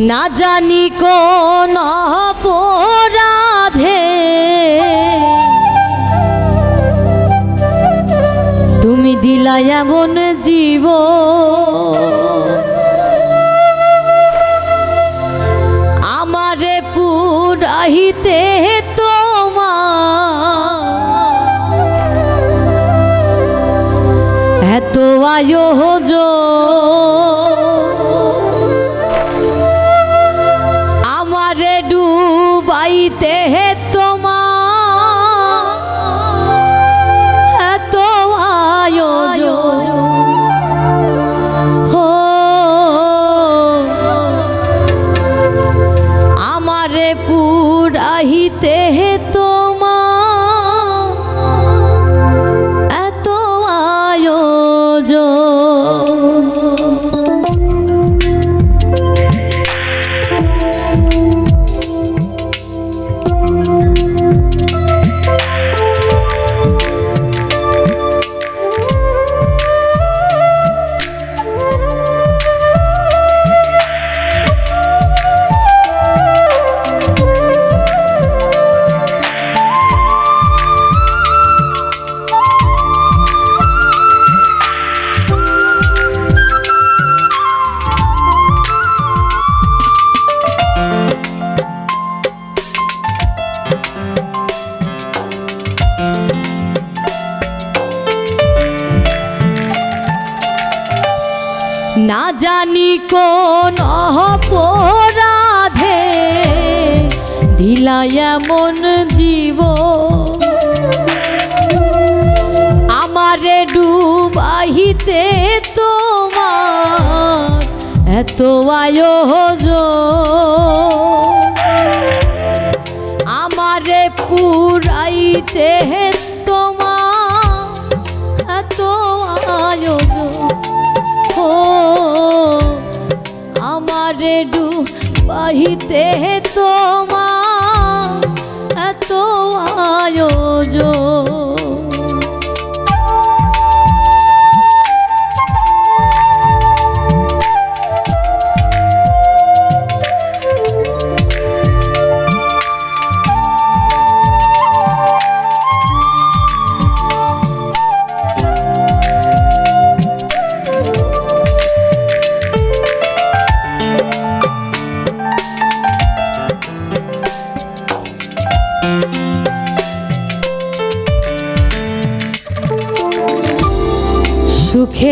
না জানি কোন অপরাধে। তুমি দিলা এমন জীব। আমারে পুরাহিতে তোমার। এত আয়োজন ডুবাইতে হে কোন অপরাধে দিলা এমন জীব। আমারে ডুবাহিতে তোমার এত আয়োজন। আমারে পুরাইতে আমারে ডুবাহিতে তোমা এত আয়োজন।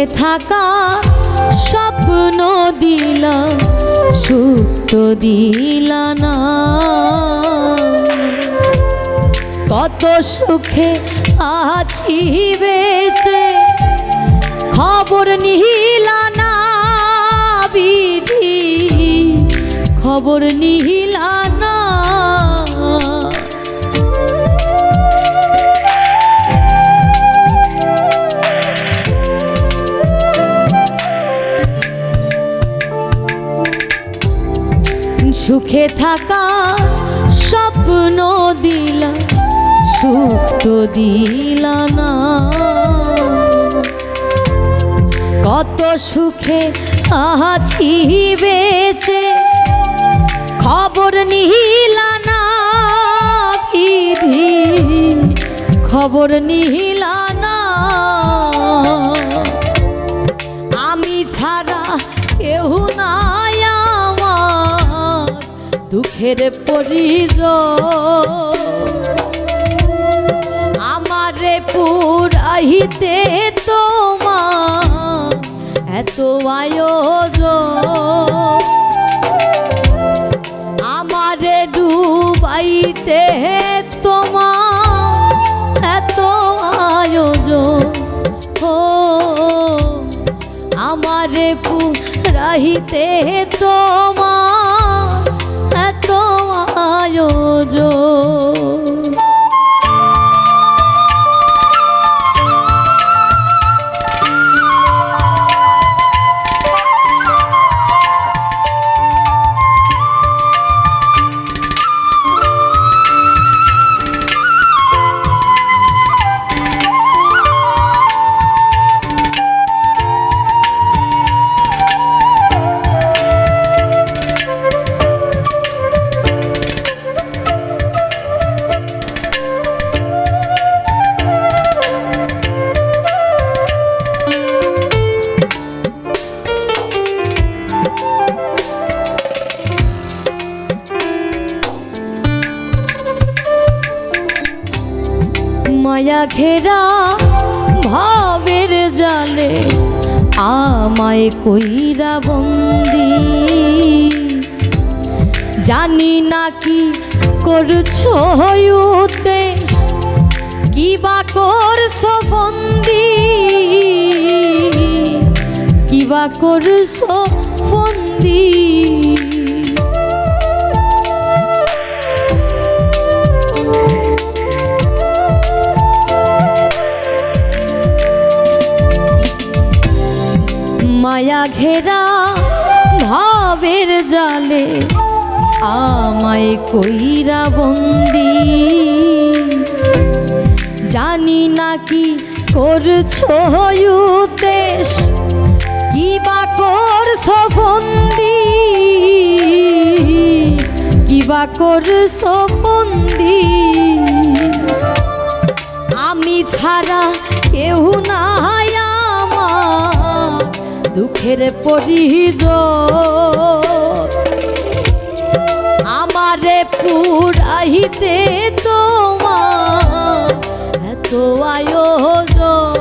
থাকা স্বপ্ন দিলা সুখ তো দিলা না। কত সুখে আছি বেঁচে, খবর নিহিলা না বিধি, খবর নিহিলা সুখে থাকা স্বপ্ন দিলা, সুখ তো দিলা না। কত সুখে আছি বেঁচে, খবর নিহিলা না খবর নিহিলা না। আমি ছাড়া কেউ নাই দুঃখের পরিজন আমারে পুরাহিতে তোমার এত আয়োজন। আমারে ডুবাইতে তোমার এত আয়োজন। ও আমারে পুরাহিতে তোমার মায়া ঘেরা ভাবের জালে আমায় কইরা বন্দি। জানি না কি করছ উদ্দেশ কি বা করছ বন্দি। কি বা করছ বন্দি। মায়া ঘেরা ভাবের জালে আমায় কইরা বন্দি। জানি না কি করছ উদ্দেশ, কি বা করছ বন্দি। কি বা করছ বন্দি। আমি ছাড়া কেউ না দুঃখের পরিজ আমারে পুরাইতে তোমার এত আয়োজন।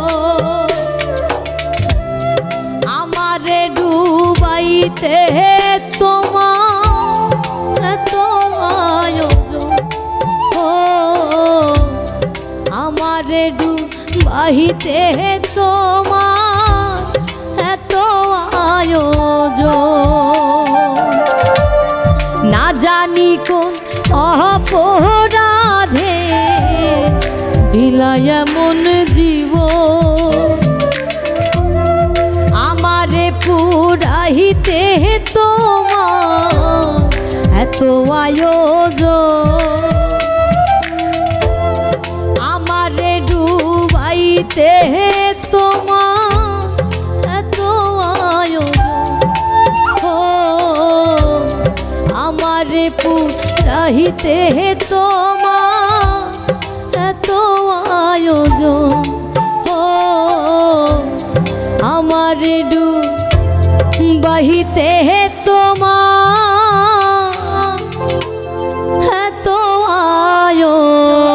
আমারে ডুবাইতে তোমার এত আয়োজন। আমারে ডুবাইতে তোমার অপরাধে দিলায় মন জীব। আমারে পুরাইতে তোমার এত আয়োজন। আমারে ডুবাইতে তোমার এত আয়োজন। ও আমারে হে তোমা এত আয়োজন। ও আমার ডু বাহিতে হে তোমা এত আয়োজন।